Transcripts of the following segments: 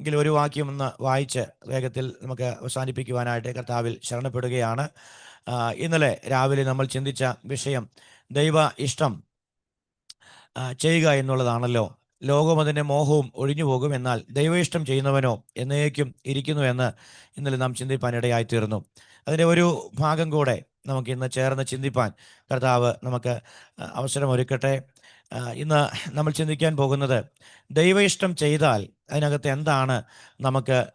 എങ്കിലും ഒരു വാക്യം ഒന്ന് വായിച്ച് വേഗത്തിൽ നമുക്ക് അവസാനിപ്പിക്കുവാനായിട്ട് കർത്താവിൽ ശരണപ്പെടുകയാണ്. ഇന്നലെ രാവിലെ നമ്മൾ ചിന്തിച്ച വിഷയം ദൈവ ഇഷ്ടം ചെയ്യുക എന്നുള്ളതാണല്ലോ. ലോകം അതിന്റെ മോഹവും ഒഴിഞ്ഞു പോകും എന്നാൽ ദൈവ ഇഷ്ടം ചെയ്യുന്നവനോ എന്നേക്കും ഇരിക്കുന്നു എന്ന് ഇന്നലെ നാം ചിന്തിപ്പാൻ ഇടയായി തീർന്നു. അതിന്റെ ഒരു ഭാഗം കൂടെ നമുക്ക് ഇന്ന് ചേർന്ന് ചിന്തിപ്പാൻ കർത്താവ് നമുക്ക് അവസരമൊരുക്കട്ടെ ഇന്ന് നമ്മൾ ചിന്തിക്കാൻ പോകുന്നത് ദൈവ ഇഷ്ടം ചെയ്താൽ അതിനകത്ത് എന്താണ് നമുക്ക്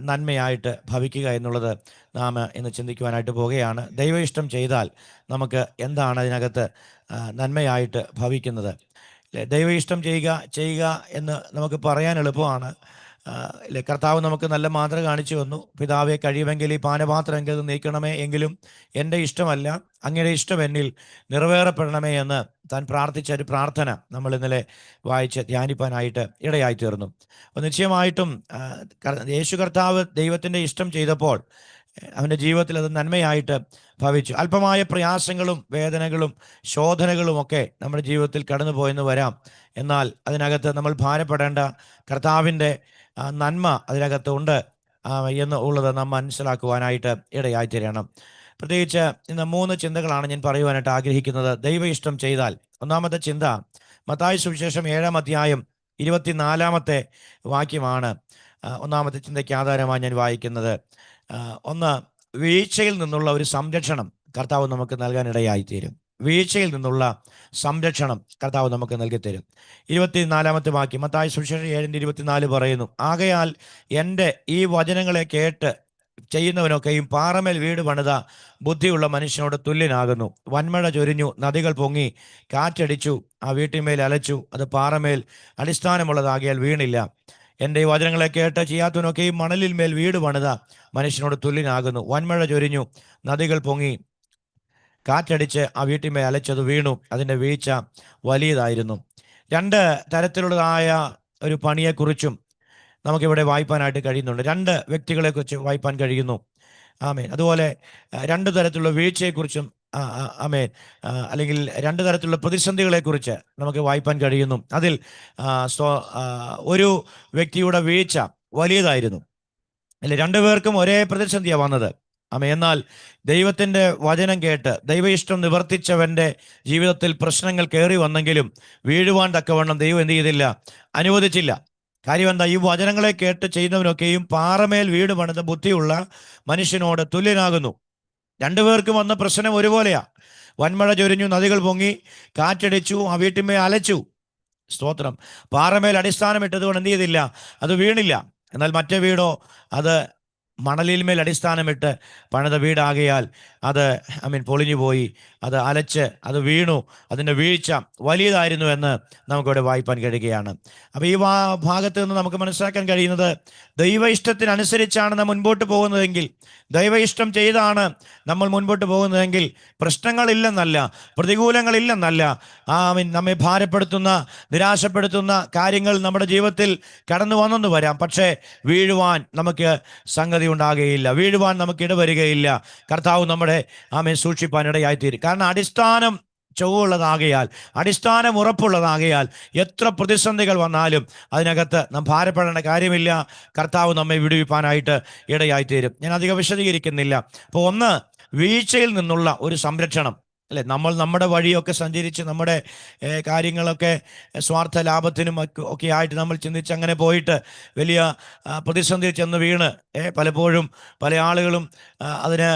നന്മയായിട്ട് ഭവിക്കുക എന്നുള്ളത് നാം ഇന്ന് ചിന്തിക്കുവാനായിട്ട് പോവുകയാണ്. ദൈവ ഇഷ്ടം ചെയ്താൽ നമുക്ക് എന്താണ് അതിനകത്ത് നന്മയായിട്ട് ഭവിക്കുന്നത്? ദൈവ ഇഷ്ടം ചെയ്യുക ചെയ്യുക എന്ന് നമുക്ക് പറയാൻ എളുപ്പമാണ്. കർത്താവ് നമുക്ക് നല്ല മാതൃക കാണിച്ചു വന്നു പിതാവെ കഴിയുമെങ്കിൽ ഈ പാനപാത്രം എങ്കിൽ നീക്കണമേ എങ്കിലും എന്റെ ഇഷ്ടമല്ല അങ്ങയുടെ ഇഷ്ടം എന്നിൽ നിറവേറപ്പെടണമേ എന്ന് താൻ പ്രാർത്ഥിച്ച ഒരു പ്രാർത്ഥന നമ്മൾ ഇന്നലെ വായിച്ച് ധ്യാനിപ്പാനായിട്ട് ഇടയായി തീർന്നു. അപ്പോൾ നിശ്ചയമായിട്ടും യേശു കർത്താവ് ദൈവത്തിന്റെ ഇഷ്ടം ചെയ്തപ്പോൾ അവന്റെ ജീവിതത്തിൽ അത് നന്മയായിട്ട് ഭവിച്ചു. അല്പമായ പ്രയാസങ്ങളും വേദനകളും ശോധനകളും ഒക്കെ നമ്മുടെ ജീവിതത്തിൽ കടന്നു പോയെന്ന് വരാം. എന്നാൽ അതിനകത്ത് നമ്മൾ ഭാരപ്പെടേണ്ട കർത്താവിന്റെ നന്മ അതിനകത്ത് ഉണ്ട് എന്ന് ഉള്ളത് നാം മനസ്സിലാക്കുവാനായിട്ട് ഇടയായി തീരണം. പ്രത്യേകിച്ച് ഇന്ന് മൂന്ന് ചിന്തകളാണ് ഞാൻ പറയുവാനായിട്ട് ആഗ്രഹിക്കുന്നത്. ദൈവ ഇഷ്ടം ചെയ്താൽ. ഒന്നാമത്തെ ചിന്ത മത്തായ സുവിശേഷം ഏഴാം അധ്യായം ഇരുപത്തിനാലാമത്തെ വാക്യമാണ് ഒന്നാമത്തെ ചിന്തയ്ക്ക് ആധാരമായി ഞാൻ വായിക്കുന്നത്. ഒന്ന് വീഴ്ചയിൽ നിന്നുള്ള ഒരു സംരക്ഷണം കർത്താവ് നമുക്ക് നൽകാനിടയായി തീരും. വീഴ്ചയിൽ നിന്നുള്ള സംരക്ഷണം കർത്താവ് നമുക്ക് നൽകി തരും ഇരുപത്തിനാലാമത്തെ വാക്യം മത്തായ സുവിശേഷം ഏഴിന്റെ ഇരുപത്തിനാല് പറയുന്നു ആകയാൽ എന്റെ ഈ വചനങ്ങളെ കേട്ട് ചെയ്യുന്നവനൊക്കെയും പാറമേൽ വീട് പണിത ബുദ്ധിയുള്ള മനുഷ്യനോട് തുല്യനാകുന്നു. വന്മഴ ചൊരിഞ്ഞു നദികൾ പൊങ്ങി കാറ്റടിച്ചു ആ വീട്ടിന്മേൽ അലച്ചു അത് പാറമേൽ അടിസ്ഥാനമുള്ളതാകിയാൽ വീണില്ല. എന്റെ ഈ വചനങ്ങളെ കേട്ട് ചെയ്യാത്തവനൊക്കെയും മണലിൽ മേൽ വീട് പണിത മനുഷ്യനോട് തുല്യനാകുന്നു. വന്മഴ ചൊരിഞ്ഞു നദികൾ പൊങ്ങി കാറ്റടിച്ച് ആ വീട്ടിന്മേൽ അലച്ചത് വീണു. അതിന്റെ വീഴ്ച വലിയതായിരുന്നു. രണ്ട് തരത്തിലുള്ളതായ ഒരു പണിയെക്കുറിച്ചും നമുക്കിവിടെ വായിപ്പാനായിട്ട് കഴിയുന്നുണ്ട്. രണ്ട് വ്യക്തികളെ കുറിച്ച് വായിപ്പാൻ കഴിയുന്നു. ആമേൻ. അതുപോലെ രണ്ട് തരത്തിലുള്ള വീഴ്ചയെക്കുറിച്ചും ആമേൻ. അല്ലെങ്കിൽ രണ്ട് തരത്തിലുള്ള പ്രതിസന്ധികളെക്കുറിച്ച് നമുക്ക് വായിപ്പാൻ കഴിയുന്നു. അതിൽ ഒരു വ്യക്തിയുടെ വീഴ്ച വലിയതായിരുന്നു. അല്ലെ രണ്ടുപേർക്കും ഒരേ പ്രതിസന്ധിയാണ് വന്നത്. ആമ എന്നാൽ ദൈവത്തിന്റെ വചനം കേട്ട് ദൈവ ഇഷ്ടം നിവർത്തിച്ചവന്റെ ജീവിതത്തിൽ പ്രശ്നങ്ങൾ കയറി വന്നെങ്കിലും വീഴുവാൻ തക്കവണ്ണം ദൈവം എന്ത് ചെയ്തില്ല അനുവദിച്ചില്ല. കാര്യം എന്താ? ഈ വചനങ്ങളെ കേട്ട് ചെയ്യുന്നവനൊക്കെയും പാറമേൽ വീട് പണിത ബുദ്ധിയുള്ള മനുഷ്യനോട് തുല്യനാകുന്നു. രണ്ടുപേർക്ക് വന്ന പ്രശ്നം ഒരുപോലെയാ. വൻമഴ ചൊരിഞ്ഞു നദികൾ പൊങ്ങി കാറ്റടിച്ചു ആ വീട്ടിന്മേൽ അലച്ചു. സ്തോത്രം. പാറമേൽ അടിസ്ഥാനമിട്ടതുകൊണ്ട് എന്ത് ചെയ്തില്ല? അത് വീണില്ല. എന്നാൽ മറ്റേ വീടോ അത് മണലിന്മേൽ അടിസ്ഥാനമിട്ട് പണിത വീടാകിയാൽ അത് ഐ മീൻ പൊളിഞ്ഞു പോയി അത് അലച്ച് അത് വീണു. അതിന്റെ വീഴ്ച വലിയതായിരുന്നു എന്ന് നമുക്കിവിടെ വായിപ്പാൻ കഴിയുകയാണ്. അപ്പോൾ ഈ ഭാഗത്ത് നിന്ന് നമുക്ക് മനസ്സിലാക്കാൻ കഴിയുന്നത് ദൈവ ഇഷ്ടത്തിനനുസരിച്ചാണ് നാം മുൻപോട്ട് പോകുന്നതെങ്കിൽ ദൈവ ഇഷ്ടം ചെയ്താണ് നമ്മൾ മുൻപോട്ട് പോകുന്നതെങ്കിൽ പ്രശ്നങ്ങളില്ലെന്നല്ല പ്രതികൂലങ്ങളില്ലെന്നല്ല. ആ നമ്മെ ഭാരപ്പെടുത്തുന്ന നിരാശപ്പെടുത്തുന്ന കാര്യങ്ങൾ നമ്മുടെ ജീവിതത്തിൽ കടന്നു വന്നെന്ന് വരാം. പക്ഷേ വീഴുവാൻ നമുക്ക് സംഗതി ഉണ്ടാകുകയില്ല വീഴുവാൻ നമുക്ക് ഇടവരികയില്ല. കർത്താവ് നമ്മുടെ ആമെ സൂക്ഷിപ്പാനിടയായിത്തീരും. കാരണം അടിസ്ഥാനം ചൊവ്വുള്ളതാകയാൽ അടിസ്ഥാനം ഉറപ്പുള്ളതാകയാൽ എത്ര പ്രതിസന്ധികൾ വന്നാലും അതിനകത്ത് നാം ഭാരപ്പെടേണ്ട കാര്യമില്ല. കർത്താവ് നമ്മെ വിടുവിപ്പാനായിട്ട് ഇടയായിത്തീരും. ഞാൻ അധികം വിശദീകരിക്കുന്നില്ല. അപ്പോൾ ഒന്ന് വീഴ്ചയിൽ നിന്നുള്ള ഒരു സംരക്ഷണം. അല്ലെ? നമ്മൾ നമ്മുടെ വഴിയൊക്കെ സഞ്ചരിച്ച് നമ്മുടെ കാര്യങ്ങളൊക്കെ സ്വാർത്ഥ ലാഭത്തിനും ഒക്കെ ആയിട്ട് നമ്മൾ ചിന്തിച്ച് അങ്ങനെ പോയിട്ട് വലിയ പ്രതിസന്ധി ചെന്ന് വീണ് പലപ്പോഴും പല ആളുകളും അതിന്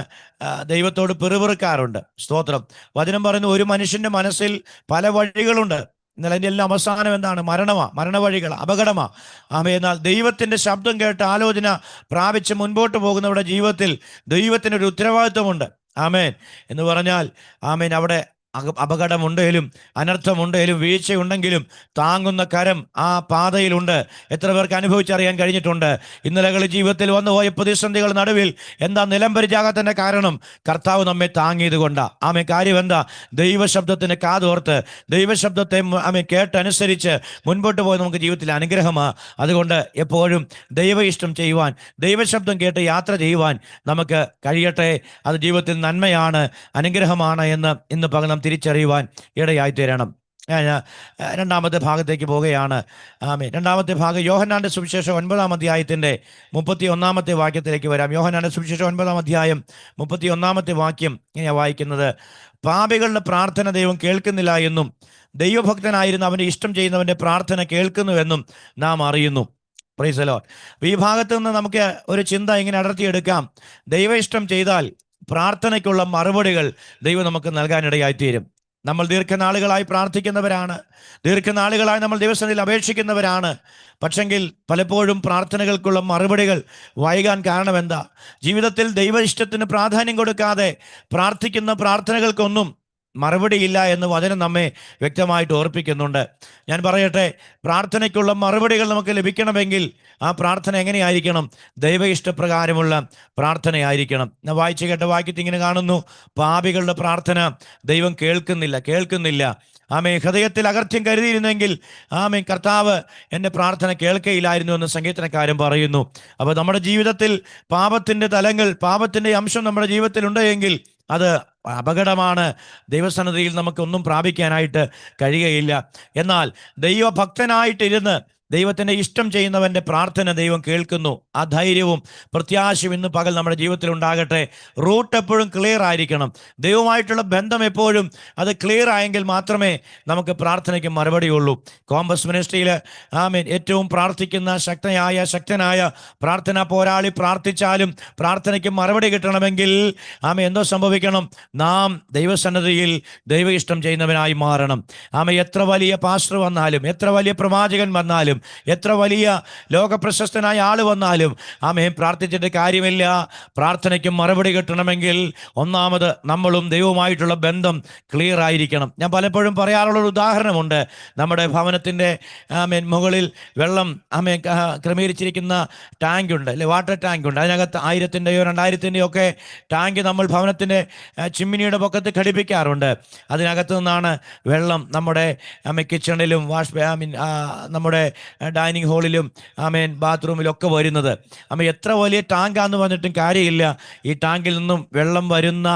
ദൈവത്തോട് പിറുപിറുക്കാറുണ്ട്. സ്തോത്രം. വചനം പറയുന്നു ഒരു മനുഷ്യന്റെ മനസ്സിൽ പല വഴികളുണ്ട്. എന്നാൽ അതിന്റെ എല്ലാം അവസാനം എന്താണ്? മരണമാ മരണവഴികൾ അപകടമാ. ആമേ എന്നാൽ ദൈവത്തിന്റെ ശബ്ദം കേട്ട് ആലോചന പ്രാപിച്ച് മുൻപോട്ട് പോകുന്നവരുടെ ജീവിതത്തിൽ ദൈവത്തിന് ഒരു ഉത്തരവാദിത്വമുണ്ട്. ആമേൻ. എന്ന് പറഞ്ഞാൽ ആമേൻ അവിടെ അപകടമുണ്ടെങ്കിലും അനർത്ഥമുണ്ടെങ്കിലും വീഴ്ചയുണ്ടെങ്കിലും താങ്ങുന്ന കരം ആ പാതയിലുണ്ട്. എത്ര പേർക്ക് അനുഭവിച്ചറിയാൻ കഴിഞ്ഞിട്ടുണ്ട്? ഇന്നലകൾ ജീവിതത്തിൽ വന്നുപോയ പ്രതിസന്ധികൾ നടുവിൽ എന്താ നിലംപരിചാകത്തിന്റെ കാരണം? കർത്താവ് നമ്മെ താങ്ങിയത് കൊണ്ടാ. ആമെ കാര്യം എന്താ? ദൈവശബ്ദത്തിന് കാതോർത്ത് ദൈവശബ്ദത്തെ ആമെ കേട്ടനുസരിച്ച് മുൻപോട്ട് പോയി നമുക്ക് ജീവിതത്തിൽ അനുഗ്രഹമാണ് അതുകൊണ്ട് എപ്പോഴും ദൈവ ഇഷ്ടം ചെയ്യുവാൻ ദൈവശബ്ദം കേട്ട് യാത്ര ചെയ്യുവാൻ നമുക്ക് കഴിയട്ടെ. അത് ജീവിതത്തിൽ നന്മയാണ് അനുഗ്രഹമാണ് എന്ന് ഇന്ന് പകൽ നാം തിരിച്ചറിയുവാൻ ഇടയായി തീരണം രണ്ടാമത്തെ ഭാഗത്തേക്ക് പോവുകയാണ്. ആമേ രണ്ടാമത്തെ ഭാഗം യോഹന്നാന്റെ സുവിശേഷം ഒൻപതാം അധ്യായത്തിന്റെ മുപ്പത്തി ഒന്നാമത്തെ വാക്യത്തിലേക്ക് വരാം. യോഹന്നാന്റെ സുവിശേഷം ഒൻപതാം അധ്യായം മുപ്പത്തി ഒന്നാമത്തെ വാക്യം ഇങ്ങനെയാണ് വായിക്കുന്നത്. പാപികളുടെ പ്രാർത്ഥന ദൈവം കേൾക്കുന്നില്ല എന്നും ദൈവഭക്തനായിരുന്ന അവന്റെ ഇഷ്ടം ചെയ്യുന്നവന്റെ പ്രാർത്ഥന കേൾക്കുന്നുവെന്നും നാം അറിയുന്നു. പ്രൈസലോ ഈ നിന്ന് നമുക്ക് ഒരു ചിന്ത ഇങ്ങനെ അടർത്തിയെടുക്കാം. ദൈവ ഇഷ്ടം ചെയ്താൽ പ്രാർത്ഥനയ്ക്കുള്ള മറുപടികൾ ദൈവം നമുക്ക് നൽകാനിടയായിത്തീരും നമ്മൾ ദീർഘനാളുകളായി പ്രാർത്ഥിക്കുന്നവരാണ്. ദീർഘനാളുകളായി നമ്മൾ ദിവസത്തിൽ അപേക്ഷിക്കുന്നവരാണ്. പക്ഷെങ്കിൽ പലപ്പോഴും പ്രാർത്ഥനകൾക്കുള്ള മറുപടികൾ വൈകാൻ കാരണമെന്താ? ജീവിതത്തിൽ ദൈവ ഇഷ്ടത്തിന് പ്രാധാന്യം കൊടുക്കാതെ പ്രാർത്ഥിക്കുന്ന പ്രാർത്ഥനകൾക്കൊന്നും മറുപടിയില്ല എന്ന് വചനം നമ്മെ വ്യക്തമായിട്ട് ഓർപ്പിക്കുന്നുണ്ട്. ഞാൻ പറയട്ടെ പ്രാർത്ഥനയ്ക്കുള്ള മറുപടികൾ നമുക്ക് ലഭിക്കണമെങ്കിൽ ആ പ്രാർത്ഥന എങ്ങനെയായിരിക്കണം? ദൈവ ഇഷ്ടപ്രകാരമുള്ള പ്രാർത്ഥനയായിരിക്കണം. ഞാൻ വായിച്ചു കേട്ട വാക്യത്തിൽ ഇങ്ങനെ കാണുന്നു പാപികളുടെ പ്രാർത്ഥന ദൈവം കേൾക്കുന്നില്ല കേൾക്കുന്നില്ല. ആമേ ഹൃദയത്തിൽ അകർച്ചം കരുതിയിരുന്നെങ്കിൽ ആമേ കർത്താവ് എന്റെ പ്രാർത്ഥന കേൾക്കയില്ലായിരുന്നു എന്ന് സംഗീതനക്കാരൻ പറയുന്നു. അപ്പോൾ നമ്മുടെ ജീവിതത്തിൽ പാപത്തിന്റെ തലങ്ങൾ പാപത്തിന്റെ അംശം നമ്മുടെ ജീവിതത്തിൽ ഉണ്ടെങ്കിൽ അത് അപകടമാണ്. ദൈവസന്നദ്ധിയിൽ നമുക്കൊന്നും പ്രാപിക്കാനായിട്ട് കഴിയുകയില്ല. എന്നാൽ ദൈവഭക്തനായിട്ടിരുന്ന് ദൈവത്തിന്റെ ഇഷ്ടം ചെയ്യുന്നവന്റെ പ്രാർത്ഥന ദൈവം കേൾക്കുന്നു. ആ ധൈര്യവും പ്രത്യാശയും ഇന്ന് പകൽ നമ്മുടെ ജീവിതത്തിൽ ഉണ്ടാകട്ടെ. റൂട്ട് എപ്പോഴും ക്ലിയർ ആയിരിക്കണം. ദൈവമായിട്ടുള്ള ബന്ധം എപ്പോഴും അത് ക്ലിയർ ആയെങ്കിൽ മാത്രമേ നമുക്ക് പ്രാർത്ഥനയ്ക്ക് മറുപടിയുള്ളൂ കോമ്പസ് മിനിസ്ട്രിയിൽ ആമീൻ ഏറ്റവും പ്രാർത്ഥിക്കുന്ന ശക്തനായ ശക്തനായ പ്രാർത്ഥന പോരാളി പ്രാർത്ഥിച്ചാലും പ്രാർത്ഥനയ്ക്ക് മറുപടി കിട്ടണമെങ്കിൽ ആമ എന്തോ സംഭവിക്കണം? നാം ദൈവസന്നദ്ധിയിൽ ദൈവ ഇഷ്ടം ചെയ്യുന്നവനായി മാറണം. ആമ എത്ര വലിയ പാസ്റ്റർ വന്നാലും എത്ര വലിയ പ്രവാചകൻ വന്നാലും എത്ര വലിയ ലോകപ്രശസ്തനായ ആൾ വന്നാലും ആമേൻ പ്രാർത്ഥിച്ചിട്ട് കാര്യമില്ല. പ്രാർത്ഥനയ്ക്ക് മറുപടി കിട്ടണമെങ്കിൽ ഒന്നാമത് നമ്മളും ദൈവവുമായിട്ടുള്ള ബന്ധം ക്ലിയർ ആയിരിക്കണം. ഞാൻ പലപ്പോഴും പറയാറുള്ള ഒരു ഉദാഹരണമുണ്ട്. നമ്മുടെ ഭവനത്തിന്റെ ആമേൻ മുകളിൽ വെള്ളം ആമേ ക്രമീകരിച്ചിരിക്കുന്ന ടാങ്ക് ഉണ്ട് അല്ലെ വാട്ടർ ടാങ്ക് ഉണ്ട് അതിനകത്ത് ആയിരത്തിന്റെയോ രണ്ടായിരത്തിന്റെയോ ഒക്കെ ടാങ്ക് നമ്മൾ ഭവനത്തിന്റെ ചിമ്മിനിയുടെ പൊക്കത്ത് ഘടിപ്പിക്കാറുണ്ട്. അതിനകത്ത് നിന്നാണ് വെള്ളം നമ്മുടെ കിച്ചണിലും വാഷ് നമ്മുടെ ഡൈനിങ് ഹാളിലും ആമേൻ ബാത്റൂമിലും ഒക്കെ വരുന്നത്. അമ്മ എത്ര വലിയ ടാങ്കാന്ന് പറഞ്ഞിട്ടും കാര്യമില്ല. ഈ ടാങ്കിൽ നിന്നും വെള്ളം വരുന്ന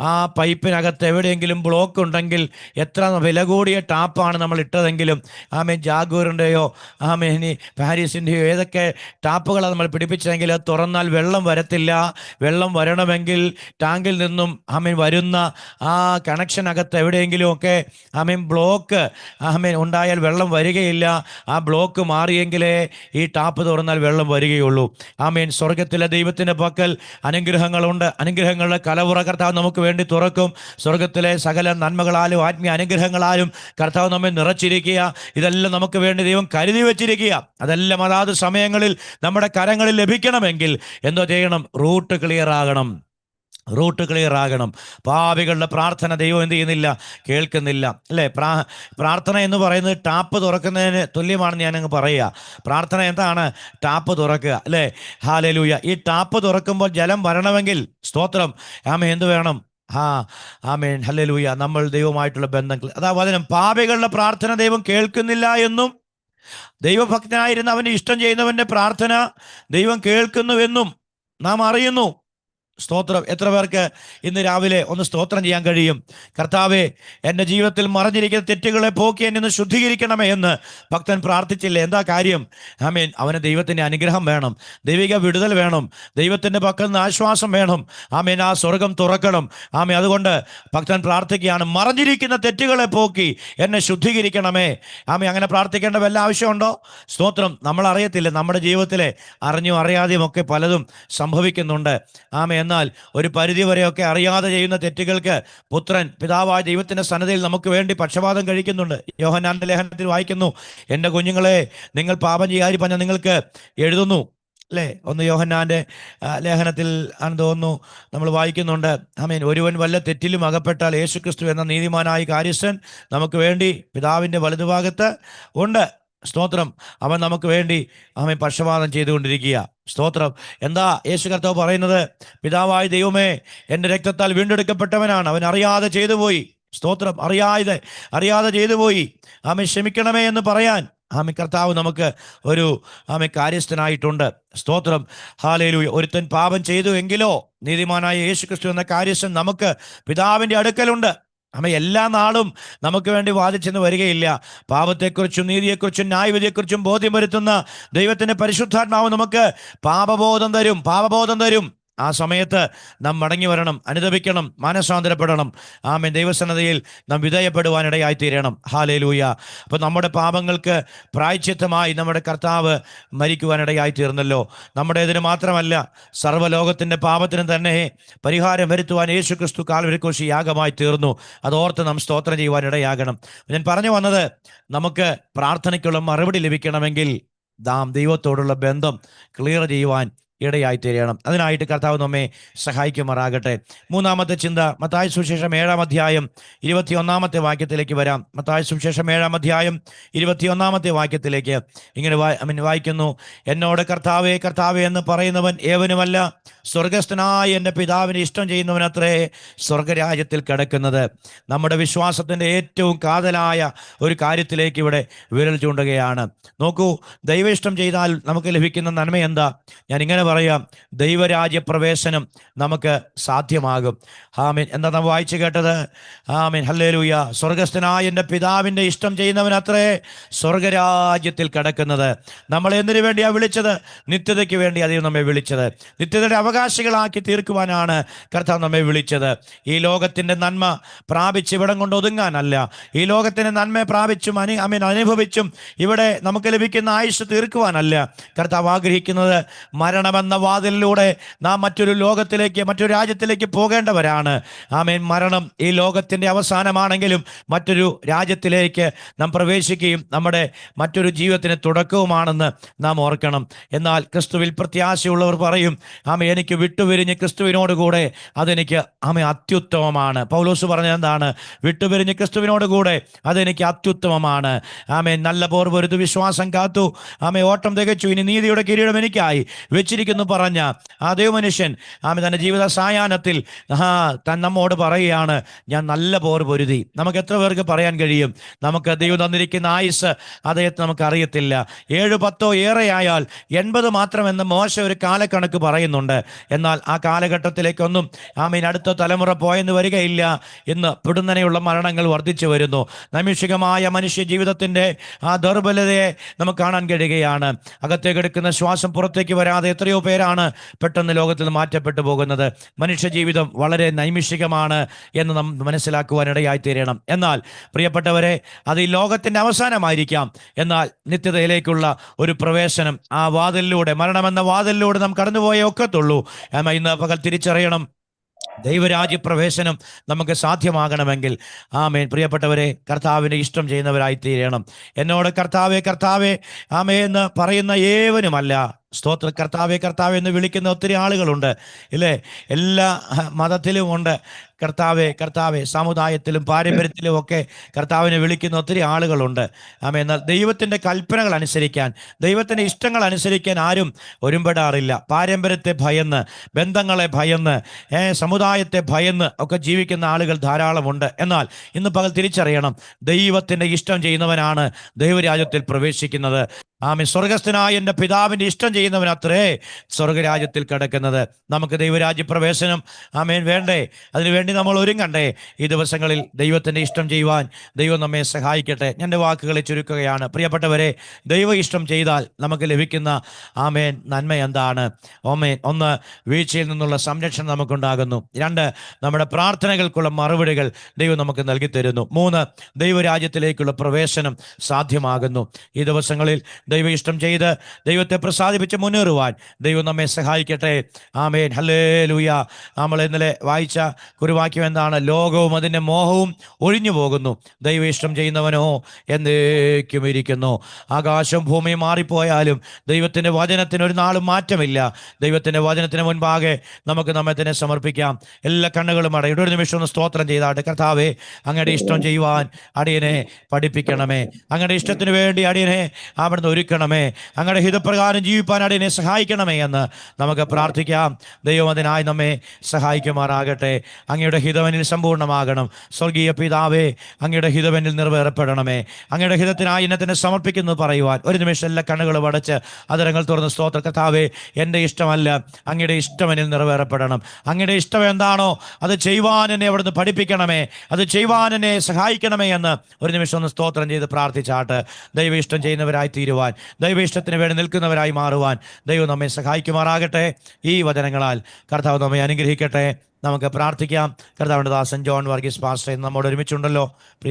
ആ പൈപ്പിനകത്ത് എവിടെയെങ്കിലും ബ്ലോക്ക് ഉണ്ടെങ്കിൽ എത്ര വില കൂടിയ ടാപ്പാണ് നമ്മൾ ഇട്ടതെങ്കിലും ആമേൻ ജാഗൂറിന്റെയോ ആമേനി പാരീസിന്റെയോ ഏതൊക്കെ ടാപ്പുകളാണ് നമ്മൾ പിടിപ്പിച്ചതെങ്കിൽ അത് തുറന്നാൽ വെള്ളം വരത്തില്ല. വെള്ളം വരണമെങ്കിൽ ടാങ്കിൽ നിന്നും ആമേൻ വരുന്ന ആ കണക്ഷനകത്ത് എവിടെയെങ്കിലും ഒക്കെ ആമേൻ ബ്ലോക്ക് ആമേൻ ഉണ്ടായാൽ വെള്ളം വരികയില്ല. ആ ബ്ലോക്ക് മാറിയെങ്കിലേ ഈ ടാപ്പ് തുറന്നാൽ വെള്ളം വരികയുള്ളൂ. ആമേൻ. സ്വർഗത്തിലെ ദൈവത്തിന്റെ പക്കൽ അനുഗ്രഹങ്ങളുണ്ട്. അനുഗ്രഹങ്ങളുടെ കലവുറ കർത്താവ് നമുക്ക് വേണ്ടി തുറക്കും. സ്വർഗത്തിലെ സകല നന്മകളാലും ആത്മീയ അനുഗ്രഹങ്ങളാലും കർത്താവ് നമ്മെ നിറച്ചിരിക്കുക. ഇതെല്ലാം നമുക്ക് വേണ്ടി ദൈവം കരുതി വെച്ചിരിക്കുക. അതെല്ലാം അതാത് സമയങ്ങളിൽ നമ്മുടെ കരങ്ങളിൽ ലഭിക്കണമെങ്കിൽ എന്തോ ചെയ്യണം? റൂട്ട് ക്ലിയർ ആകണം. റൂട്ട് ക്ലിയർ ആകണം. പാപികളുടെ പ്രാർത്ഥന ദൈവം എന്ത് ചെയ്യുന്നില്ല? കേൾക്കുന്നില്ല. അല്ലേ? പ്രാ പ്രാർത്ഥന എന്ന് പറയുന്നത് ടാപ്പ് തുറക്കുന്നതിന് തുല്യമാണെന്ന് ഞാനങ്ങ് പറയുക. പ്രാർത്ഥന എന്താണ്? ടാപ്പ് തുറക്കുക. അല്ലേ? ഹാലലൂയ. ഈ ടാപ്പ് തുറക്കുമ്പോൾ ജലം വരണമെങ്കിൽ സ്തോത്രം. ആമ എന്ത് വേണം? ആ ആമേൻ. ഹലലൂയ നമ്മൾ ദൈവമായിട്ടുള്ള ബന്ധം അതാ വചനം. പാപികളുടെ പ്രാർത്ഥന ദൈവം കേൾക്കുന്നില്ല എന്നും ദൈവഭക്തനായിരുന്ന അവന്റെ ഇഷ്ടം ചെയ്യുന്നവന്റെ പ്രാർത്ഥന ദൈവം കേൾക്കുന്നുവെന്നും നാം അറിയുന്നു. സ്തോത്രം. എത്ര പേർക്ക് ഇന്ന് രാവിലെ ഒന്ന് സ്തോത്രം ചെയ്യാൻ കഴിയും? കർത്താവെ എന്റെ ജീവിതത്തിൽ മറഞ്ഞിരിക്കുന്ന തെറ്റുകളെ പോക്കി എന്നെ ഒന്ന് ശുദ്ധീകരിക്കണമേ എന്ന് ഭക്തൻ പ്രാർത്ഥിച്ചില്ല? എന്താ കാര്യം? ആമേൻ. അവന് ദൈവത്തിന്റെ അനുഗ്രഹം വേണം. ദൈവിക വിടുതൽ വേണം. ദൈവത്തിന്റെ പക്കൽ നിന്ന് ആശ്വാസം വേണം. ആമേൻ. ആ സ്വർഗം തുറക്കണം. ആമേ അതുകൊണ്ട് ഭക്തൻ പ്രാർത്ഥിക്കുകയാണ് മറഞ്ഞിരിക്കുന്ന തെറ്റുകളെ പോക്കി എന്നെ ശുദ്ധീകരിക്കണമേ. ആമേ അങ്ങനെ പ്രാർത്ഥിക്കേണ്ട വല്ല ആവശ്യമുണ്ടോ? സ്തോത്രം. നമ്മൾ അറിയത്തില്ല നമ്മുടെ ജീവിതത്തിലെ അറിഞ്ഞും അറിയാതെയും ഒക്കെ പലതും സംഭവിക്കുന്നുണ്ട്. ആമേ എന്നാൽ ഒരു പരിധി വരെയൊക്കെ അറിയാതെ ചെയ്യുന്ന തെറ്റുകൾക്ക് പുത്രൻ പിതാവായ ദൈവത്തിന്റെ സന്നദ്ധയിൽ നമുക്ക് വേണ്ടി പക്ഷപാതം കഴിക്കുന്നുണ്ട്. യോഹനാന്റെ ലേഖനത്തിൽ വായിക്കുന്നു എന്റെ കുഞ്ഞുങ്ങളെ നിങ്ങൾ പാപം ചെയ്യാതി പറഞ്ഞ നിങ്ങൾക്ക് എഴുതുന്നു. അല്ലേ? ഒന്ന് യോഹന്നാന്റെ ലേഖനത്തിൽ ആണെന്ന് തോന്നുന്നു നമ്മൾ വായിക്കുന്നുണ്ട് ആമീൻ. ഒരുവൻ വല്ല തെറ്റിലും അകപ്പെട്ടാൽ യേശുക്രിസ്തു എന്ന നീതിമാനായ കാര്യസ്ഥൻ നമുക്ക് വേണ്ടി പിതാവിന്റെ വലതുഭാഗത്ത് ഉണ്ട്. സ്തോത്രം. അവൻ നമുക്ക് വേണ്ടി അവൻ പക്ഷപാതം ചെയ്തുകൊണ്ടിരിക്കുക. സ്തോത്രം. എന്താ യേശു കർത്താവ് പറയുന്നത്? പിതാവായ ദൈവമേ എന്റെ രക്തത്താൽ വീണ്ടെടുക്കപ്പെട്ടവനാണ്. അവൻ അറിയാതെ ചെയ്തു പോയി സ്തോത്രം. അറിയാതെ അറിയാതെ ചെയ്തു പോയി ആമെ ക്ഷമിക്കണമേ എന്ന് പറയാൻ ആമി കർത്താവ് നമുക്ക് ഒരു ആമി കാര്യസ്ഥനായിട്ടുണ്ട്. സ്തോത്രം. ഹാലേലു ഒരുത്തൻ പാപം ചെയ്തു എങ്കിലോ നീതിമാനായ യേശു ക്രിസ്തു എന്ന കാര്യസ്ഥൻ നമുക്ക് പിതാവിന്റെ അടുക്കലുണ്ട്. അമ്മ എല്ലാ നാളും നമുക്ക് വേണ്ടി വാദിച്ചെന്ന് വരികയില്ല. പാപത്തെക്കുറിച്ചും നീതിയെക്കുറിച്ചും ന്യായവിധിയെക്കുറിച്ചും ബോധ്യം വരുത്തുന്ന ദൈവത്തിന്റെ പരിശുദ്ധാത്മാവ് നമുക്ക് പാപബോധം തരും പാപബോധം തരും. ആ സമയത്ത് നാം മടങ്ങി വരണം അനുദപിക്കണം മാനസാന്തരപ്പെടണം. ആമേൻ. ദൈവസന്നതയിൽ നാം വിധേയപ്പെടുവാനിടയായി തീരണം ഹാലേ ലൂയ അപ്പോൾ നമ്മുടെ പാപങ്ങൾക്ക് പ്രായച്ചിത്തമായി നമ്മുടെ കർത്താവ് മരിക്കുവാനിടയായി തീർന്നല്ലോ നമ്മുടേതിന് മാത്രമല്ല സർവലോകത്തിന്റെ പാപത്തിനും തന്നെ പരിഹാരം വരുത്തുവാൻ യേശു ക്രിസ്തു കാൽവരിക്കോശി യാഗമായി തീർന്നു അതോർത്ത് നാം സ്തോത്രം ചെയ്യുവാനിടയാകണം. ഞാൻ പറഞ്ഞു വന്നത് നമുക്ക് പ്രാർത്ഥനയ്ക്കുള്ള മറുപടി ലഭിക്കണമെങ്കിൽ നാം ദൈവത്തോടുള്ള ബന്ധം ക്ലിയർ ചെയ്യുവാൻ ഇടയായി തീരണം അതിനായിട്ട് കർത്താവ് നമ്മെ സഹായിക്കുമാറാകട്ടെ. മൂന്നാമത്തെ ചിന്ത മത്തായ സുവിശേഷം ഏഴാം അധ്യായം ഇരുപത്തിയൊന്നാമത്തെ വാക്യത്തിലേക്ക് വരാം. മത്തായ സുവിശേഷം ഏഴാം അധ്യായം ഇരുപത്തിയൊന്നാമത്തെ വാക്യത്തിലേക്ക് ഇങ്ങനെ വായിക്കുന്നു. എന്നോട് കർത്താവേ കർത്താവേ എന്ന് പറയുന്നവൻ ഏവനുമല്ല. സ്വർഗസ്ഥനായ എന്റെ പിതാവിനെ ഇഷ്ടം ചെയ്യുന്നവനത്രേ സ്വർഗരാജ്യത്തിൽ കിടക്കുന്നത്. നമ്മുടെ വിശ്വാസത്തിന്റെ ഏറ്റവും കാതലായ ഒരു കാര്യത്തിലേക്ക് ഇവിടെ വിരൽ ചൂണ്ടുകയാണ്. നോക്കൂ ദൈവ ഇഷ്ടം ചെയ്താൽ നമുക്ക് ലഭിക്കുന്ന നന്മ എന്താ ഞാൻ ഇങ്ങനെ പറയാം ദൈവരാജ്യ പ്രവേശനം നമുക്ക് സാധ്യമാകും. ആമീൻ. എന്താ നമ്മൾ വായിച്ചു കേട്ടത്? ആമീൻ. ഹല്ലേലൂയ. സ്വർഗസ്ഥനായ എന്റെ പിതാവിന്റെ ഇഷ്ടം ചെയ്യുന്നവൻ അത്രേ സ്വർഗരാജ്യത്തിൽ കിടക്കുന്നത്. നമ്മൾ എന്തിനു വേണ്ടിയാണ് വിളിച്ചത്? നിത്യതയ്ക്ക് വേണ്ടി അദ്ദേഹം നമ്മെ വിളിച്ചത്. നിത്യതയുടെ അവകാശികളാക്കി തീർക്കുവാനാണ് കർത്താവ് നമ്മെ വിളിച്ചത്. ഈ ലോകത്തിന്റെ നന്മ പ്രാപിച്ച് ഇവിടം കൊണ്ട് ഒതുങ്ങാനല്ല. ഈ ലോകത്തിന്റെ നന്മ പ്രാപിച്ചും അനു അമീൻ അനുഭവിച്ചും ഇവിടെ നമുക്ക് ലഭിക്കുന്ന ആയുസ് തീർക്കുവാനല്ല കർത്താവ് ആഗ്രഹിക്കുന്നത്. മരണമെന്ന വാതിലിലൂടെ നാം മറ്റൊരു ലോകത്തിലേക്ക് മറ്റൊരു രാജ്യത്തിലേക്ക് പോകേണ്ടവരാണ്. ആമേൻ. മരണം ഈ ലോകത്തിന്റെ അവസാനമാണെങ്കിലും മറ്റൊരു രാജ്യത്തിലേക്ക് നാം പ്രവേശിക്കുകയും നമ്മുടെ മറ്റൊരു ജീവിതത്തിന് തുടക്കവുമാണെന്ന് നാം ഓർക്കണം. എന്നാൽ ക്രിസ്തുവിൽ പ്രത്യാശയുള്ളവർ പറയും ആമ എനിക്ക് വിട്ടുപിരിഞ്ഞ് ക്രിസ്തുവിനോട് കൂടെ അതെനിക്ക് ആമ അത്യുത്തമമാണ്. പൗലോസ് പറഞ്ഞത് എന്താണ്? വിട്ടുപിരിഞ്ഞ് ക്രിസ്തുവിനോട് കൂടെ അതെനിക്ക് അത്യുത്തമമാണ്. ആമേ നല്ല പോർവ് ഒരു വിശ്വാസം കാത്തു. ആമേ ഓട്ടം തികച്ചു. ഇനി നീതിയുടെ കിരീടം എനിക്കായി വെച്ചിരിക്കുന്നു. പറഞ്ഞ അതേ മനുഷ്യൻ ആമെ തന്റെ ജീവിത സായാഹ്നത്തിൽ താൻ നമ്മോട് പറയുകയാണ് ഞാൻ നല്ല പോർ പൊരുതി. നമുക്ക് എത്ര പേർക്ക് പറയാൻ കഴിയും? നമുക്ക് ദൈവം തന്നിരിക്കുന്ന ആയുസ് അദ്ദേഹത്തെ നമുക്ക് അറിയത്തില്ല. ഏഴ് പത്തോ ഏറെ ആയാൽ എൺപത് മാത്രമെന്ന് മോശ ഒരു കാലക്കണക്ക് പറയുന്നുണ്ട്. എന്നാൽ ആ കാലഘട്ടത്തിലേക്കൊന്നും ആമീൻ അടുത്ത തലമുറ പോയെന്ന് വരികയില്ല ഇന്ന് പിടുന്നനെയുള്ള മരണങ്ങൾ വർദ്ധിച്ചു വരുന്നു. നൈമിഷികമായ മനുഷ്യ ജീവിതത്തിന്റെ ആ ദുർബലതയെ നമുക്ക് കാണാൻ കഴിയുകയാണ്. അകത്തേക്ക് എടുക്കുന്ന ശ്വാസം പുറത്തേക്ക് വരാതെ പേരാണ് പെട്ടെന്ന് ലോകത്തിൽ നിന്ന് മാറ്റപ്പെട്ടു പോകുന്നത്. മനുഷ്യജീവിതം വളരെ നൈമിഷികമാണ് എന്ന് നാം മനസ്സിലാക്കുവാനിടയായി തീരണം. എന്നാൽ പ്രിയപ്പെട്ടവരെ അത് ഈ ലോകത്തിന്റെ അവസാനമായിരിക്കാം. എന്നാൽ നിത്യതയിലേക്കുള്ള ഒരു പ്രവേശനം ആ വാതിലിലൂടെ മരണമെന്ന വാതിലിലൂടെ നാം കടന്നുപോയേ ഒക്കത്തുള്ളൂ. ഇന്ന് പകൽ തിരിച്ചറിയണം. ദൈവരാജ്യ പ്രവേശനം നമുക്ക് സാധ്യമാകണമെങ്കിൽ ആമേൻ പ്രിയപ്പെട്ടവരെ കർത്താവിനെ ഇഷ്ടം ചെയ്യുന്നവരായി തീരണം. എന്നോട് കർത്താവെ കർത്താവെ ആമേ എന്ന് പറയുന്ന ഏവനുമല്ല. സ്തോത്ര കർത്താവെ കർത്താവെ എന്ന് വിളിക്കുന്ന ഒത്തിരി ആളുകളുണ്ട്. ഇല്ലേ? എല്ലാ മതത്തിലും ഉണ്ട്. കർത്താവെ കർത്താവെ സമുദായത്തിലും പാരമ്പര്യത്തിലും ഒക്കെ കർത്താവിനെ വിളിക്കുന്ന ഒത്തിരി ആളുകളുണ്ട്. ആമേ എന്നാൽ ദൈവത്തിന്റെ കൽപ്പനകൾ അനുസരിക്കാൻ ദൈവത്തിന്റെ ഇഷ്ടങ്ങൾ അനുസരിക്കാൻ ആരും ഒരുമ്പെടാറില്ല. പാരമ്പര്യത്തെ ഭയന്ന് ബന്ധങ്ങളെ ഭയന്ന് സമുദായത്തെ ഭയന്ന് ഒക്കെ ജീവിക്കുന്ന ആളുകൾ ധാരാളമുണ്ട്. എന്നാൽ ഇന്ന് പകൽ തിരിച്ചറിയണം ദൈവത്തിന്റെ ഇഷ്ടം ചെയ്യുന്നവനാണ് ദൈവരാജ്യത്തിൽ പ്രവേശിക്കുന്നത്. ആമേ സ്വർഗസ്ഥനായ എന്റെ പിതാവിന്റെ ഇഷ്ടം ചെയ്യുന്നവനത്രേ സ്വർഗരാജ്യത്തിൽ കിടക്കുന്നത്. നമുക്ക് ദൈവരാജ്യ പ്രവേശനം ആമേൻ വേണ്ടേ? അതിനുവേണ്ടി നമ്മൾ ഒരുങ്ങണ്ടേ? ഈ ദിവസങ്ങളിൽ ദൈവത്തിന്റെ ഇഷ്ടം ചെയ്യുവാൻ ദൈവം നമ്മെ സഹായിക്കട്ടെ. എന്റെ വാക്കുകളെ ചുരുക്കുകയാണ്. പ്രിയപ്പെട്ടവരെ ദൈവ ഇഷ്ടം ചെയ്താൽ നമുക്ക് ലഭിക്കുന്ന ആമേൻ നന്മ എന്താണ്? ഓമേൻ ഒന്ന് വീഴ്ചയിൽ നിന്നുള്ള സംരക്ഷണം നമുക്കുണ്ടാകുന്നു. രണ്ട് നമ്മുടെ പ്രാർത്ഥനകൾക്കുള്ള മറുപടികൾ ദൈവം നമുക്ക് നൽകി തരുന്നു മൂന്ന് ദൈവരാജ്യത്തിലേക്കുള്ള പ്രവേശനം സാധ്യമാകുന്നു. ഈ ദിവസങ്ങളിൽ ദൈവ ഇഷ്ടം ചെയ്ത് ദൈവത്തെ പ്രസാദിപ്പിച്ച് മുന്നേറുവാൻ ദൈവം നമ്മെ സഹായിക്കട്ടെ. ആമേൻ. ഹലേ ലൂയ നമ്മൾ ഇന്നലെ വായിച്ച കുരുവാക്യം എന്താണ് ലോകവും അതിന്റെ മോഹവും ഒഴിഞ്ഞു പോകുന്നു ദൈവ ഇഷ്ടം ചെയ്യുന്നവനോ എന്നേക്കും ഇരിക്കുന്നു ആകാശം ഭൂമിയും മാറിപ്പോയാലും ദൈവത്തിന്റെ വചനത്തിന് ഒരു നാളും മാറ്റമില്ല. ദൈവത്തിന്റെ വചനത്തിന് മുൻപാകെ നമുക്ക് നമ്മെ തന്നെ സമർപ്പിക്കാം. എല്ലാ കണ്ണുകളും അടയുടെ ഒരു നിമിഷം ഒന്ന് സ്തോത്രം ചെയ്താട്ടെ. കർത്താവേ അങ്ങയുടെ ഇഷ്ടം ചെയ്യുവാൻ അടിയനെ പഠിപ്പിക്കണമേ. അങ്ങയുടെ ഇഷ്ടത്തിന് വേണ്ടി അടിയനെ അവിടുന്ന് ഒരുക്കണമേ. അങ്ങയുടെ ഹിതപ്രകാരം ജീവിപ്പാൻ അടിയനെ സഹായിക്കണമേ എന്ന് നമുക്ക് പ്രാർത്ഥിക്കാം. ദൈവം അതിനായി നമ്മെ സഹായിക്കുമാറാകട്ടെ. അങ്ങയുടെ ഹിതവനിൽ സമ്പൂർണമാകണം സ്വർഗീയ പിതാവേ അങ്ങയുടെ ഹിതവനിൽ നിറവേറപ്പെടണമേ. അങ്ങയുടെ ഹിതത്തിനായി എന്നെ തന്നെ സമർപ്പിക്കുന്നു പറയുവാൻ ഒരു നിമിഷം എല്ലാ കണ്ണുകളും അടച്ച് അതരങ്ങൾ തുറന്ന് സ്തോത്ര. കഥാവേ എന്റെ ഇഷ്ടമല്ല അങ്ങയുടെ ഇഷ്ടവനിൽ നിറവേറപ്പെടണം. അങ്ങയുടെ ഇഷ്ടം എന്താണോ അത് ചെയ്യുവാനെന്നെ അവിടുന്ന് പഠിപ്പിക്കണമേ. അത് ചെയ്യുവാൻ എന്നെ സഹായിക്കണമേ എന്ന് ഒരു നിമിഷം ഒന്ന് സ്തോത്രം ചെയ്ത് പ്രാർത്ഥിച്ചാട്ട് ദൈവ ഇഷ്ടം ചെയ്യുന്നവരായി തീരുവാൻ ദൈവ ഇഷ്ടത്തിന് വേണ്ടി നിൽക്കുന്നവരായി മാറുവാൻ ദൈവം നമ്മെ സഹായിക്കുമാറാകട്ടെ ഈ വചനങ്ങളാൽ. കർത്താവ് നമ്മെ അനുഗ്രഹിക്കട്ടെ. നമുക്ക് പ്രാർത്ഥിക്കാം. കർത്താവിന്റെ ദാസൻ ജോൺ വർഗീസ് പാസ്റ്റർ നമ്മോട് ഒരുമിച്ചുണ്ടല്ലോ. പ്രിയ